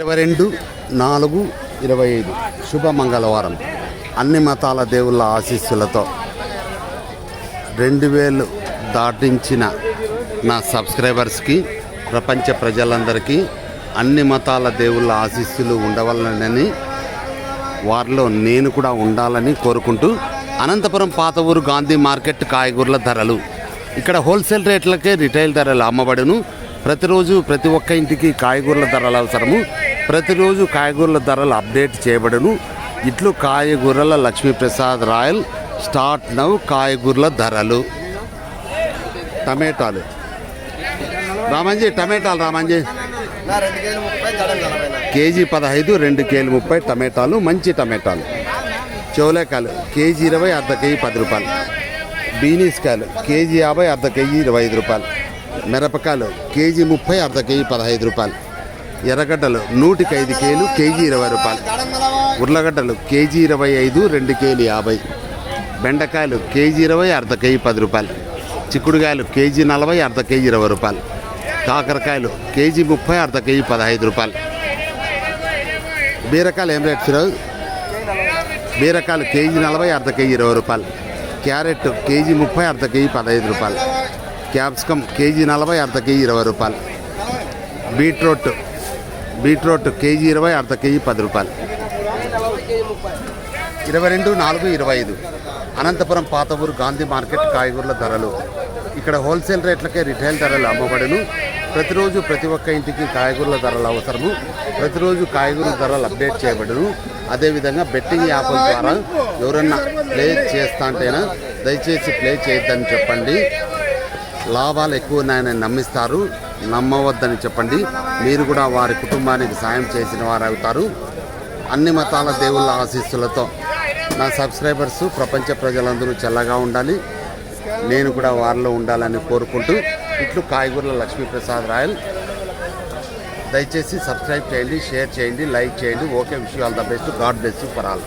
ఇరవై రెండు నాలుగు ఇరవై ఐదు. శుభ మంగళవారం. అన్ని మతాల దేవుళ్ళ ఆశీస్సులతో రెండు వేలు దాటించిన నా సబ్స్క్రైబర్స్కి ప్రపంచ ప్రజలందరికీ అన్ని మతాల దేవుళ్ళ ఆశీస్సులు ఉండవలనని వారిలో నేను కూడా ఉండాలని కోరుకుంటూ అనంతపురం పాత ఊరు గాంధీ మార్కెట్ కాయగూరల ధరలు. ఇక్కడ హోల్సేల్ రేట్లకే రిటైల్ ధరలు అమ్మబడును. ప్రతిరోజు ప్రతి ఒక్క ఇంటికి కాయగూరల ధరలు అవసరము. ప్రతిరోజు కాయగూరల ధరలు అప్డేట్ చేయబడును. ఇట్లు కాయగూరల లక్ష్మీప్రసాద్ రాయల్ స్టార్ట్ నవ్ కాయగూరల ధరలు. టమాటాలు. రామంజీ టమాటాలు రామంజీ. కేజీ పదహైదు రెండు కేజీలు ముప్పై టమాటాలు మంచి టమాటాలు. చౌలేకాయలు కేజీ ఇరవై అర్ధ కేజీ పది రూపాయలు. బీనీస్ కాయలు కేజీ యాభై అర్ధ కేజీ ఇరవై ఐదు రూపాయలు. మిరపకాయలు కేజీ ముప్పై అర్ధ కేజీ పదహైదు రూపాయలు. ఎర్రగడ్డలు నూటికి ఐదు కేలు కేజీ ఇరవై రూపాయలు. ఉర్లగడ్డలు కేజీ ఇరవై ఐదు రెండు కేలు యాభై. బెండకాయలు కేజీ ఇరవై అర్ధ కేజీ పది రూపాయలు. చిక్కుడుకాయలు కేజీ నలభై అర్ధ కేజీ ఇరవై రూపాయలు. కాకరకాయలు కేజీ ముప్పై అర్ధ కేజీ పదహైదు రూపాయలు. బీరకాయలు ఏం రేట్ ఫిరోజ్ బీరకాయలు కేజీ నలభై అర్ధ కేజీ ఇరవై రూపాయలు. క్యారెట్ కేజీ ముప్పై అర్ధ కేజీ పదహైదు రూపాయలు. క్యాప్సికమ్ కేజీ నలభై అర్ధ కేజీ ఇరవై రూపాయలు. బీట్రూట్ బీట్రూట్ కేజీ ఇరవై అర్ధ కేజీ పది రూపాయలు. ఇరవై రెండు నాలుగు ఇరవై ఐదు. అనంతపురం పాత ఊరు గాంధీ మార్కెట్ కాయగూరల ధరలు. ఇక్కడ హోల్సేల్ రేట్లకే రిటైల్ ధరలు అమ్మబడును. ప్రతిరోజు ప్రతి ఒక్క ఇంటికి కాయగూరల ధరలు అవసరము. ప్రతిరోజు కాయగూరల ధరలు అప్డేట్ చేయబడును. అదేవిధంగా బెట్టింగ్ యాప్ల ద్వారా ఎవరన్నా ప్లే చేస్తా అంటేనా దయచేసి ప్లే చేయొద్దని చెప్పండి. లాభాలు ఎక్కువ ఉన్నాయని నమ్మిస్తారు. నమ్మవద్దని చెప్పండి. మీరు కూడా వారి కుటుంబానికి సాయం చేసిన వారు అవుతారు. అన్ని మతాల దేవుళ్ళ ఆశీస్సులతో నా సబ్స్క్రైబర్స్ ప్రపంచ ప్రజలందరూ చల్లగా ఉండాలి. నేను కూడా వారిలో ఉండాలని కోరుకుంటూ ఇట్లు కాయగూరల లక్ష్మీప్రసాద్ రాయల్. దయచేసి సబ్స్క్రైబ్ చేయండి షేర్ చేయండి లైక్ చేయండి. Okay wish all the best. God bless for all.